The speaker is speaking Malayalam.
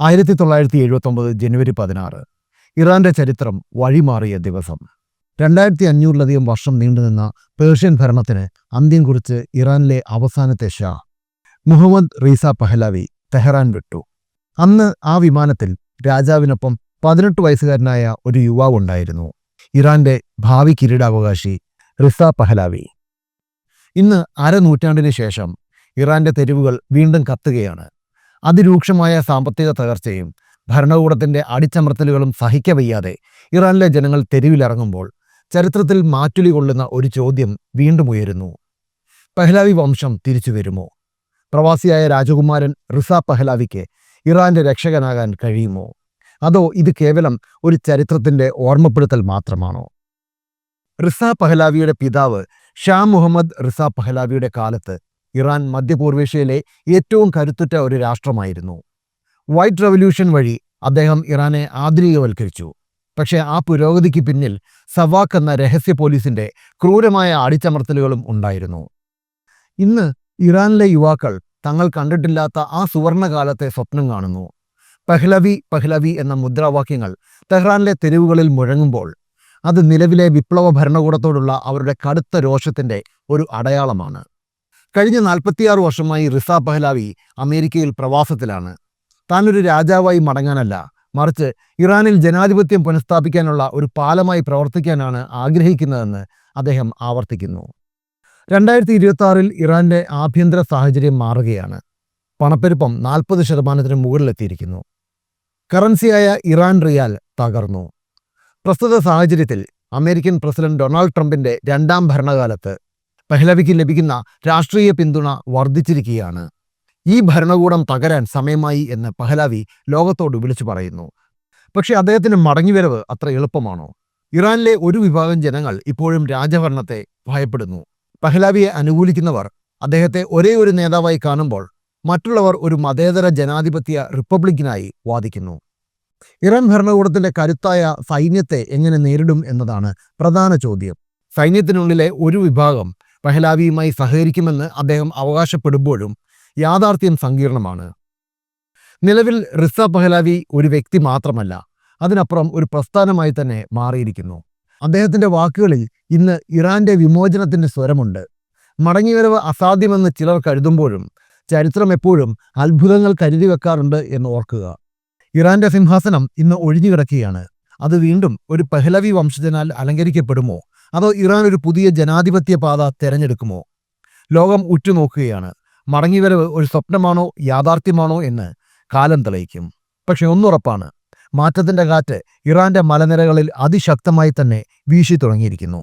ആയിരത്തി തൊള്ളായിരത്തി എഴുപത്തൊമ്പത് ജനുവരി പതിനാറ് ഇറാന്റെ ചരിത്രം വഴിമാറിയ ദിവസം. രണ്ടായിരത്തി അഞ്ഞൂറിലധികം വർഷം നീണ്ടുനിന്ന പേർഷ്യൻ ഭരണത്തിന് അന്ത്യം കുറിച്ച് ഇറാനിലെ അവസാനത്തെ Shah Mohammad Reza Pahlavi Tehran വിട്ടു. അന്ന് ആ വിമാനത്തിൽ രാജാവിനൊപ്പം പതിനെട്ട് വയസ്സുകാരനായ ഒരു യുവാവ് ഉണ്ടായിരുന്നു. ഇറാന്റെ ഭാവി കിരീടാവകാശി റിസ പഹലാവി. ഇന്ന് അരനൂറ്റാണ്ടിന് ശേഷം ഇറാന്റെ തെരുവുകൾ വീണ്ടും കത്തുകയാണ്. അതിരൂക്ഷമായ സാമ്പത്തിക തകർച്ചയും ഭരണകൂടത്തിന്റെ അടിച്ചമർത്തലുകളും സഹിക്കവയ്യാതെ ഇറാനിലെ ജനങ്ങൾ തെരുവിലിറങ്ങുമ്പോൾ ചരിത്രത്തിൽ മാറ്റുലി കൊള്ളുന്ന ഒരു ചോദ്യം വീണ്ടും ഉയരുന്നു. പഹ്ലാവി വംശം തിരിച്ചു വരുമോ? പ്രവാസിയായ രാജകുമാരൻ റിസ പഹ്ലാവിക്ക് ഇറാന്റെ രക്ഷകനാകാൻ കഴിയുമോ? അതോ ഇത് കേവലം ഒരു ചരിത്രത്തിന്റെ ഓർമ്മപ്പെടുത്തൽ മാത്രമാണോ? റിസ പഹ്ലാവിയുടെ പിതാവ് ഷാ മുഹമ്മദ് റിസ പഹ്ലാവിയുടെ കാലത്ത് ഇറാൻ മധ്യപൂർവേഷ്യയിലെ ഏറ്റവും കരുത്തുറ്റ ഒരു രാഷ്ട്രമായിരുന്നു. വൈറ്റ് റവല്യൂഷൻ വഴി അദ്ദേഹം ഇറാനെ ആധുനികവൽക്കരിച്ചു. പക്ഷേ ആ പുരോഗതിക്ക് പിന്നിൽ സവാക്ക് എന്ന രഹസ്യ പോലീസിന്റെ ക്രൂരമായ അടിച്ചമർത്തലുകളും ഉണ്ടായിരുന്നു. ഇന്ന് ഇറാനിലെ യുവാക്കൾ തങ്ങൾ കണ്ടിട്ടില്ലാത്ത ആ സുവർണകാലത്തെ സ്വപ്നം കാണുന്നു. പഹ്ലവി പഹ്ലവി എന്ന മുദ്രാവാക്യങ്ങൾ തെഹ്റാനിലെ തെരുവുകളിൽ മുഴങ്ങുമ്പോൾ അത് നിലവിലെ വിപ്ലവ ഭരണകൂടത്തോടുള്ള അവരുടെ കടുത്ത രോഷത്തിന്റെ ഒരു അടയാളമാണ്. കഴിഞ്ഞ നാൽപ്പത്തിയാറ് വർഷമായി റിസ പഹ്ലാവി അമേരിക്കയിൽ പ്രവാസത്തിലാണ്. താനൊരു രാജാവായി മടങ്ങാനല്ല മറിച്ച് ഇറാനിൽ ജനാധിപത്യം പുനഃസ്ഥാപിക്കാനുള്ള ഒരു പാലമായി പ്രവർത്തിക്കാനാണ് ആഗ്രഹിക്കുന്നതെന്ന് അദ്ദേഹം ആവർത്തിക്കുന്നു. രണ്ടായിരത്തി ഇരുപത്തി ആറിൽ ഇറാന്റെ ആഭ്യന്തര സാഹചര്യം മാറുകയാണ്. പണപ്പെരുപ്പം നാൽപ്പത് ശതമാനത്തിന് മുകളിലെത്തിയിരിക്കുന്നു. കറൻസിയായ ഇറാൻ റിയാൽ തകർന്നു. പ്രസ്തുത സാഹചര്യത്തിൽ അമേരിക്കൻ പ്രസിഡന്റ് ഡൊണാൾഡ് ട്രംപിന്റെ രണ്ടാം ഭരണകാലത്ത് പെഹ്ലവിക്ക് ലഭിക്കുന്ന രാഷ്ട്രീയ പിന്തുണ വർദ്ധിച്ചിരിക്കുകയാണ്. ഈ ഭരണകൂടം തകരാൻ സമയമായി എന്ന് പഹ്ലാവി ലോകത്തോട് വിളിച്ചു പറയുന്നു. പക്ഷേ അദ്ദേഹത്തിന് മടങ്ങിവരവ് അത്ര എളുപ്പമാണോ? ഇറാനിലെ ഒരു വിഭാഗം ജനങ്ങൾ ഇപ്പോഴും രാജഭരണത്തെ ഭയപ്പെടുന്നു. പഹ്ലാവിയെ അനുകൂലിക്കുന്നവർ അദ്ദേഹത്തെ ഒരേ ഒരു നേതാവായി കാണുമ്പോൾ മറ്റുള്ളവർ ഒരു മതേതര ജനാധിപത്യ റിപ്പബ്ലിക്കിനായി വാദിക്കുന്നു. ഇറാൻ ഭരണകൂടത്തിന്റെ കരുത്തായ സൈന്യത്തെ എങ്ങനെ നേരിടും എന്നതാണ് പ്രധാന ചോദ്യം. സൈന്യത്തിനുള്ളിലെ ഒരു വിഭാഗം പഹ്ലാവിയുമായി സഹകരിക്കുമെന്ന് അദ്ദേഹം അവകാശപ്പെടുമ്പോഴും യാഥാർത്ഥ്യം സങ്കീർണമാണ്. നിലവിൽ റിസ പഹ്ലാവി ഒരു വ്യക്തി മാത്രമല്ല അതിനപ്പുറം ഒരു പ്രസ്ഥാനമായി തന്നെ മാറിയിരിക്കുന്നു. അദ്ദേഹത്തിന്റെ വാക്കുകളിൽ ഇന്ന് ഇറാന്റെ വിമോചനത്തിന്റെ സ്വരമുണ്ട്. മടങ്ങിവരവ് അസാധ്യമെന്ന് ചിലർ കരുതുമ്പോഴും ചരിത്രം എപ്പോഴും അത്ഭുതങ്ങൾ കരുതി വെക്കാറുണ്ട് എന്ന് ഓർക്കുക. ഇറാന്റെ സിംഹാസനം ഇന്ന് ഒഴിഞ്ഞുകിടക്കുകയാണ്. അത് വീണ്ടും ഒരു പഹ്ലവി വംശജനാൽ അലങ്കരിക്കപ്പെടുമോ? അതോ ഇറാൻ ഒരു പുതിയ ജനാധിപത്യ പാത തെരഞ്ഞെടുക്കുമോ? ലോകം ഉറ്റുനോക്കുകയാണ്. മടങ്ങിവരവ് ഒരു സ്വപ്നമാണോ യാഥാർത്ഥ്യമാണോ എന്ന് കാലം തെളിയിക്കും. പക്ഷെ ഒന്നുറപ്പാണ് മാറ്റത്തിന്റെ കാറ്റ് ഇറാന്റെ മലനിരകളിൽ അതിശക്തമായി തന്നെ വീശി തുടങ്ങിയിരിക്കുന്നു.